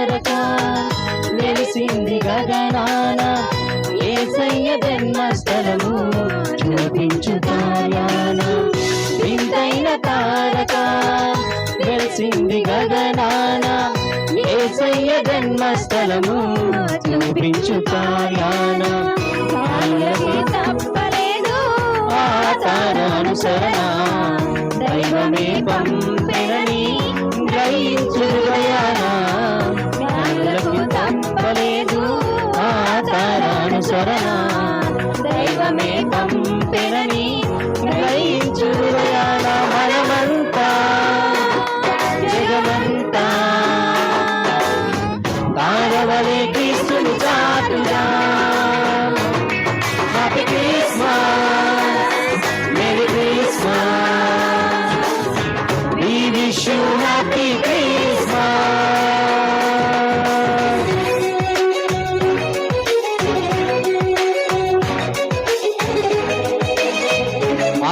వరకు వెలిసింది గగనాన ఏసయ్య జన్మస్థలము చూపించు తాయాన వింతైన తారక వెలిసింది గగనాన ఏసయ్య జన్మస్థలము చూపించు తాయాన తప్పలేదు. దైవమే గ్రహించు తారానుసరణ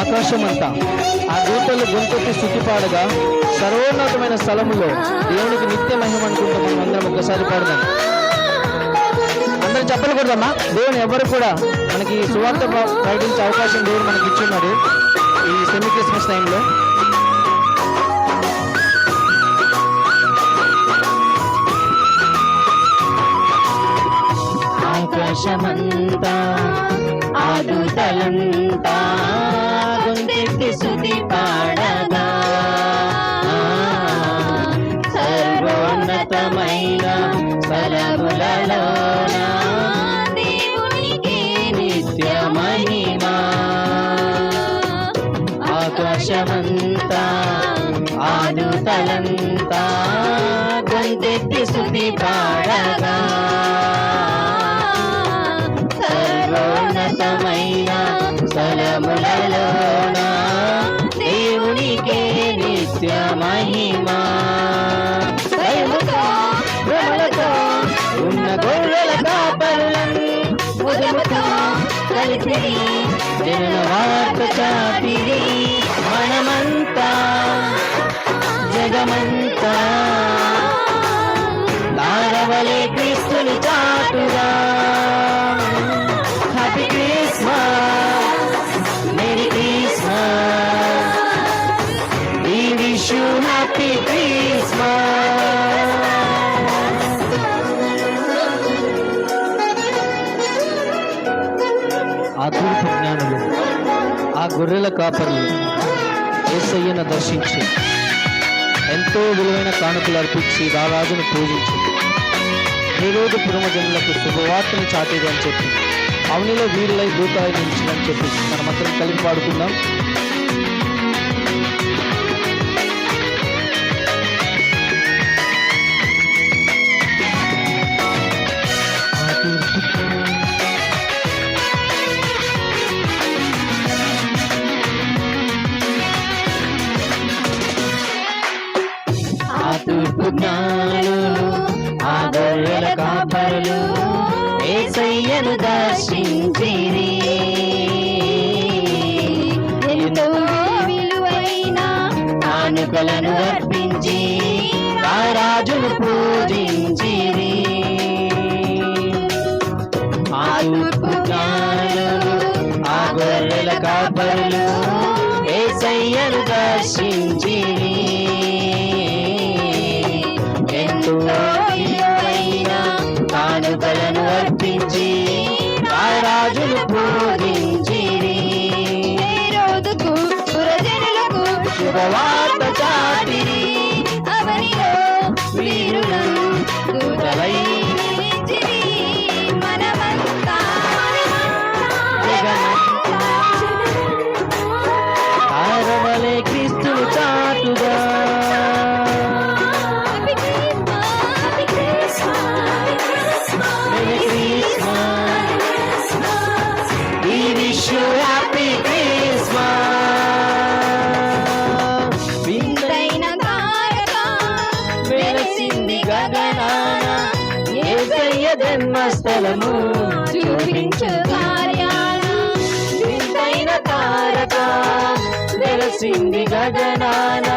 ఆకాశమంతా. ఆ దూతలు గొంతెత్తి స్థుతి సర్వోన్నతమైన స్థలములో దేవునికి నిత్య మహిమ అనుకుంటూ మనం అందరం ఒక్కసారి పాడదాం. అందరం చెప్పలు దేవుని ఎవరు కూడా మనకి సువార్త ప్రకటించే అవకాశం దేవుడు మనకి ఇచ్చున్నాడు ఈ సెమీ క్రిస్మస్ టైంలో. ఆకాశమంతా ఆదుతలంతా ఆకాశమంతా ఆదుతలంతా గొంతెత్తి శుతి పాడగా. సర్వోన్నతమైన సలములలోన దేవునికే నిత్య మహిమా. భయముతో ఉన్న గొర్రెల కాపరులను ఉదముతో జన వార్త చాపి జగమంతా తారవలే క్రీస్తుని చాటుగా. Happy Christmas merry Christmas we wish you happy Christmas ఆ తూర్పు జ్ఞానులు ఆ గొర్రెల కాపర్లు ఏసయ్యను దర్శించి. ఎంతో విలువైన కానుకలు అర్పించి రారాజును పూజించింది హేరోదు పురమజనులకు శుభవార్తను చాటేది అని చెప్పింది అవనిలో వీరులై భూతాయి నిలిచిందని చెప్పి మనమందరం కలిపి పాడుకుందాం. కాపరులు ఏసయ్యను దర్శించిరి ఎంతో విలువైన కానుకలను అర్పించి ఆ రాజును పూజించి రాజులు పూజించిరి ఏ రోజుకు పురజనులకు శుభవార్త జన్మస్థలము చూపించు కార్యాలైన తారక వెలసింది గగనాన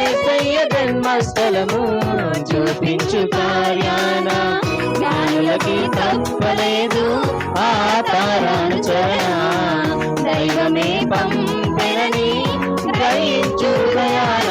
ఏసయ్య జన్మస్థలము చూపించు కార్యాన. జ్ఞానులకి తప్పలేదు ఆ తారాను చరణ దైవమే పంపెనని గ్రహించు ప్రయాణ